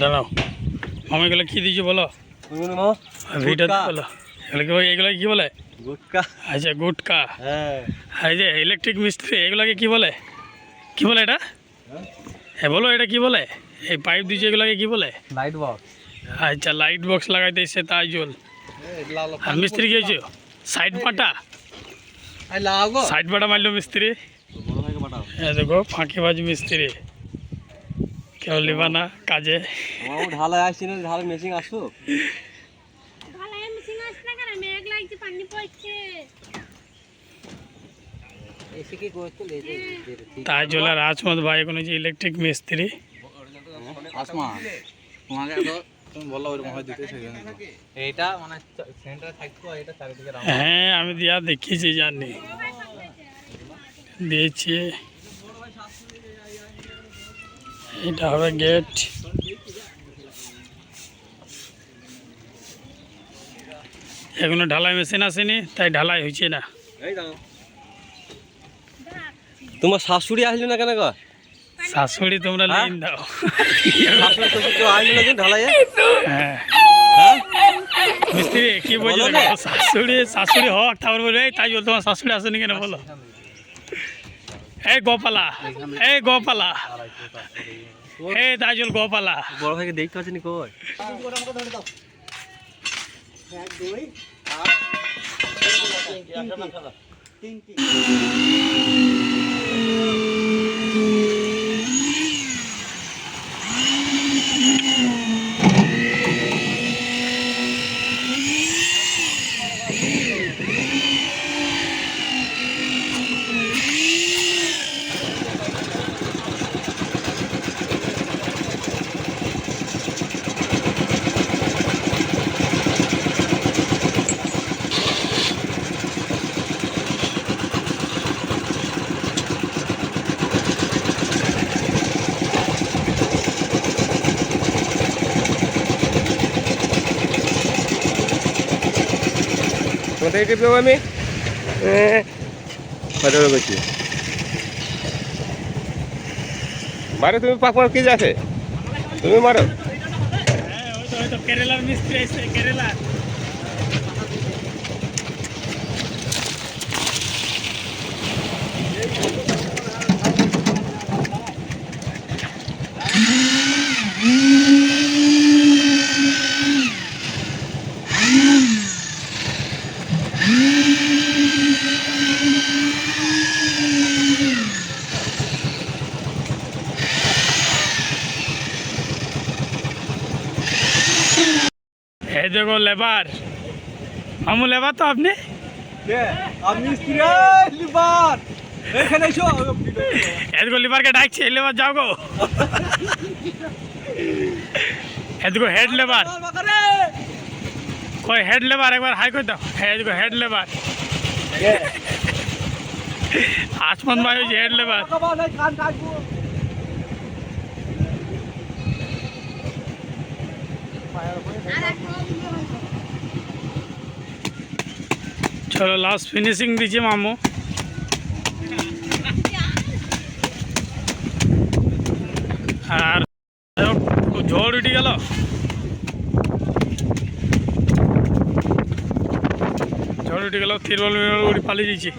দাঁড়াও। মামা এগুলো কী দিয়েছ বলো? ভিডিও বলো। এগুলো কি- এগুলো কি বলে? গুটকা। আচ্ছা গুটকা। হ্যাঁ। আর এই যে ইলেকট্রিক মিস্ত্রি এগুলোকে কি বলে? কি বলে এটা? হ্যাঁ। বলো এটা কি বলে? এই পাইপ দিয়েছে এগুলোকে কি বলে? লাইট বক্স আচ্ছা লাইট বক্স লাগাইতে এসে তাই জল। আর মিস্ত্রি কি হয়েছে? সাইড পাটা? আই লাগো সাইড পাটা মারলো মিস্ত্রি। বড় ভাইকে পাঠাও। এ দেখো ফাঁকিবাজ মিস্ত্রি। কেউ লিবা না কাজে। ঢালাই আসছে না ঢালাই মেশিন আসো কেন? আর আজমত ভাই যে ইলেকট্রিক মিস্ত্রি। হয় মানে সেন্টারে থাকতো এটা চারিদিকে রাউন্ড। হ্যাঁ আমি দিয়া দেখিয়েছি জানি। দিয়েছি। এটা হবে গেট এখনও ঢালাই মেশিন আসেনি তাই ঢালাই হয়েছে না। তোমার শাশুড়ি আসলো না কেন গো? শাশুড়ি তোমরা লাইন দাও। হ্যাঁ। হ্যাঁ? মিস্ত্রি কি বলছো শাশুড়ি শাশুড়ি হোক তারপর বলবে তাই বল তোমার শাশুড়ি আসেনি কেন বলো? এই গোপালা এই গোপালা এই তাজুল গোপালা। বড় ভাইকে দেখতে পাচ্ছেনি কই? কোথায় টিপে আমি? কোথায় করছি মারে তুমি পাক মার কি যাচ্ছে? তুমি মারো। হ্যাঁ। ওই তো ওই তো কেরালার মিস্ত্রি এসে কেরালা এই দেখো লেবার মামু লেবার তো আপনি এদিকে লিবারকে ডাকছে লেবার যাও গো এদিকে হেড লেবার কই হেড লেবার একবার হাই করে দাও হ্যাঁ এদিকে হেড লেবার আসমান ভাই হচ্ছে হেড লেবার চলো লাস্ট ফিনিশিং দিচ্ছে মামু আর খুব ঝড় উঠে উঠে গেল তিরবল মিরবল উড়ি পালিয়ে দিয়েছি